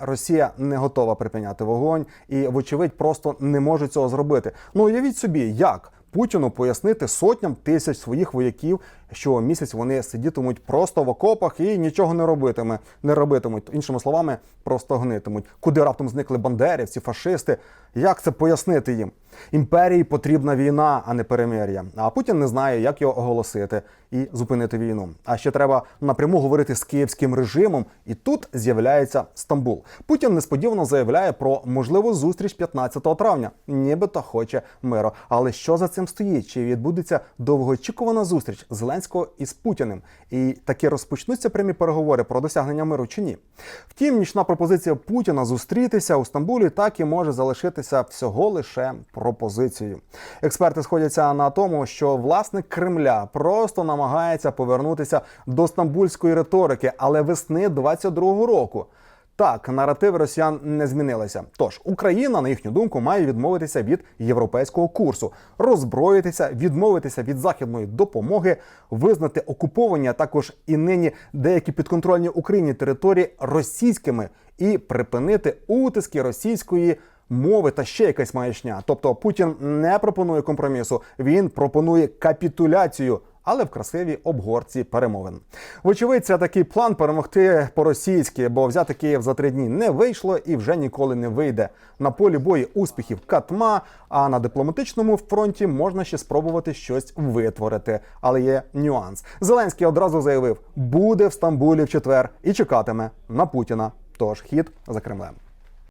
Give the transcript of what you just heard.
Росія не готова припиняти вогонь і, вочевидь, просто не може цього зробити. Ну уявіть собі, як Путіну пояснити сотням тисяч своїх вояків, що місяць вони сидітимуть просто в окопах і нічого не робитиме, не робитимуть. Іншими словами, просто гнитимуть. Куди раптом зникли бандерівці, фашисти? Як це пояснити їм? Імперії потрібна війна, а не перемир'я. А Путін не знає, як його оголосити і зупинити війну. А ще треба напряму говорити з київським режимом, і тут з'являється Стамбул. Путін несподівано заявляє про можливу зустріч 15 травня, нібито хоче миру. Але що за цим стоїть? Чи відбудеться довгоочікувана зустріч Зеленського із Путіним? І таки розпочнуться прямі переговори про досягнення миру чи ні? Втім, нічна пропозиція Путіна зустрітися у Стамбулі так і може залишитися всього лише пропозицією. Експерти сходяться на тому, що власник Кремля просто намагається повернутися до стамбульської риторики, але весни 22-го року. Так, наративи росіян не змінилися. Тож Україна, на їхню думку, має відмовитися від європейського курсу, роззброїтися, відмовитися від західної допомоги, визнати окуповані, а також і нині деякі підконтрольні Україні території російськими і припинити утиски російської. Мови та ще якась маячня. Тобто Путін не пропонує компромісу, він пропонує капітуляцію, але в красивій обгорці перемовин. Вочевидь, це такий план перемогти по-російськи, бо взяти Київ за три дні не вийшло і вже ніколи не вийде. На полі бою успіхів катма, а на дипломатичному фронті можна ще спробувати щось витворити. Але є нюанс. Зеленський одразу заявив, буде в Стамбулі в четвер і чекатиме на Путіна. Тож хід за Кремлем.